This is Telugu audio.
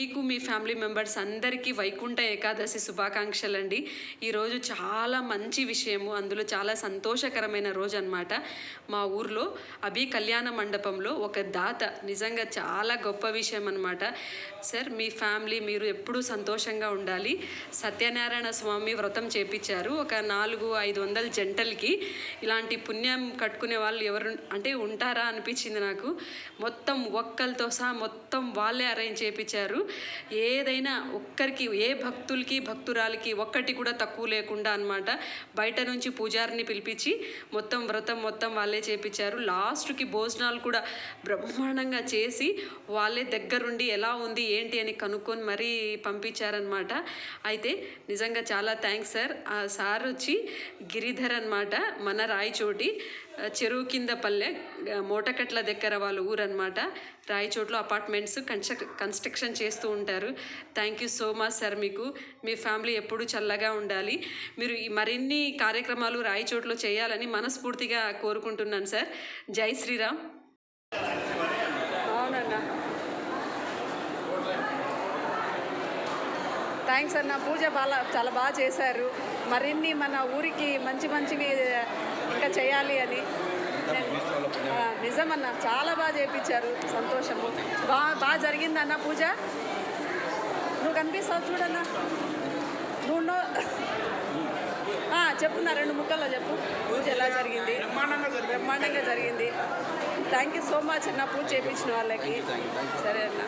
మీకు మీ ఫ్యామిలీ మెంబర్స్ అందరికీ వైకుంఠ ఏకాదశి శుభాకాంక్షలు అండి ఈరోజు చాలా మంచి విషయము అందులో చాలా సంతోషకరమైన రోజు అన్నమాట. మా ఊర్లో అభి కళ్యాణ మండపంలో ఒక దాత నిజంగా చాలా గొప్ప విషయం అనమాట సార్ మీ ఫ్యామిలీ మీరు ఎప్పుడూ సంతోషంగా ఉండాలి. సత్యనారాయణ స్వామి వ్రతం చేపించారు. ఒక నాలుగు ఐదు వందల జంటలకి ఇలాంటి పుణ్యం కట్టుకునే వాళ్ళు ఎవరు అంటే ఉంటారా అనిపించింది నాకు. మొత్తం ఒక్కలతో సహా మొత్తం వాళ్ళే అరేంజ్ చేయించారు ఏదైనా ఒక్కరికి ఏ భక్తులకి భక్తురాలకి ఒక్కటి కూడా తక్కువ లేకుండా అన్నమాట బయట నుంచి పూజారిని పిలిపించి మొత్తం వ్రతం మొత్తం వాళ్ళే చేపించారు. లాస్ట్కి భోజనాలు కూడా బ్రహ్మాండంగా చేసి వాళ్ళే దగ్గరుండి ఎలా ఉంది ఏంటి అని కనుక్కొని మరీ పంపించారనమాట అయితే నిజంగా చాలా థ్యాంక్స్ సార్. ఆ సార్ వచ్చి గిరిధర్ అనమాట మన రాయచోటి చెరువు కింద పల్లె మోటకట్ల దగ్గర వాళ్ళ ఊరన్నమాట. రాయచోట్లో అపార్ట్మెంట్స్ కన్స్ట్రక్ కన్స్ట్రక్షన్ చేస్తూ ఉంటారు. Thank you so much sir మీకు. మీ ఫ్యామిలీ ఎప్పుడూ చల్లగా ఉండాలి. మీరు ఈ మరిన్ని కార్యక్రమాలు రాయచోట్లో చేయాలని మనస్ఫూర్తిగా కోరుకుంటున్నాను సార్ జై శ్రీరామ్. అవునన్నా. థ్యాంక్స్ అన్న. పూజ బాగా చాలా బాగా చేశారు. మరిన్ని మన ఊరికి మంచి మంచివి ఇంకా చేయాలి అని. నిజమన్నా. చాలా బాగా చేయించారు సంతోషము. బాగా బాగా జరిగిందన్న పూజ? నువ్వు కనిపిస్తావు చూడన్నా? నువ్వు చెప్పున్నా రెండు ముక్కల్లో చెప్పు. పూజ ఎలా జరిగింది? బ్రహ్మాండంగా జరిగింది. థ్యాంక్ యూ సో మచ్ అన్న పూజ చేయించిన వాళ్ళకి. సరే అన్న.